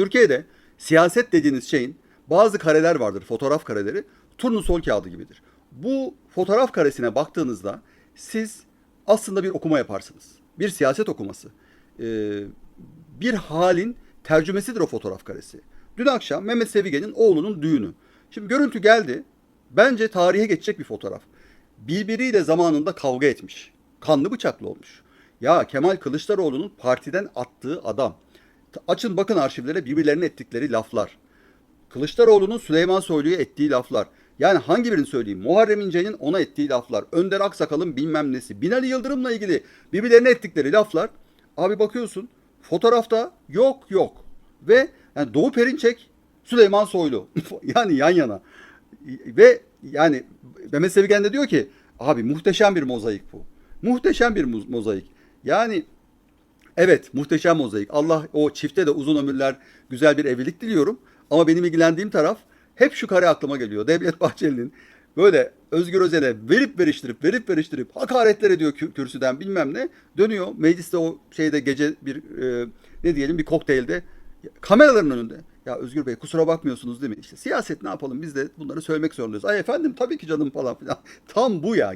Türkiye'de siyaset dediğiniz şeyin bazı kareler vardır, fotoğraf kareleri. Turnusol kağıdı gibidir. Bu fotoğraf karesine baktığınızda siz aslında bir okuma yaparsınız. Bir siyaset okuması. Ee, bir halin tercümesidir o fotoğraf karesi. Dün akşam Mehmet Sevigen'in oğlunun düğünü. Şimdi görüntü geldi. Bence tarihe geçecek bir fotoğraf. Birbiriyle zamanında kavga etmiş. Kanlı bıçaklı olmuş. Ya Kemal Kılıçdaroğlu'nun partiden attığı adam. Açın bakın arşivlere birbirlerine ettikleri laflar. Kılıçdaroğlu'nun Süleyman Soylu'ya ettiği laflar. Yani hangi birini söyleyeyim? Muharrem İnce'nin ona ettiği laflar. Önder Aksakal'ın bilmem nesi. Binali Yıldırım'la ilgili birbirlerine ettikleri laflar. Abi bakıyorsun fotoğrafta yok yok. Ve yani Doğu Perinçek, Süleyman Soylu. yani yan yana. Ve yani Mehmet Sevigen de diyor ki abi muhteşem bir mozaik bu. Muhteşem bir mozaik. Yani Evet, muhteşem mozaik. Allah o çifte de uzun ömürler, güzel bir evlilik diliyorum. Ama benim ilgilendiğim taraf hep şu kare aklıma geliyor. Devlet Bahçeli'nin böyle Özgür Özel'e verip veriştirip, verip veriştirip hakaretler ediyor kü- kürsüden bilmem ne. Dönüyor mecliste o şeyde gece bir e, ne diyelim bir kokteylde kameraların önünde. Ya Özgür Bey kusura bakmıyorsunuz değil mi? İşte siyaset ne yapalım biz de bunları söylemek zorundayız. Ay efendim tabii ki canım falan filan. Tam bu ya.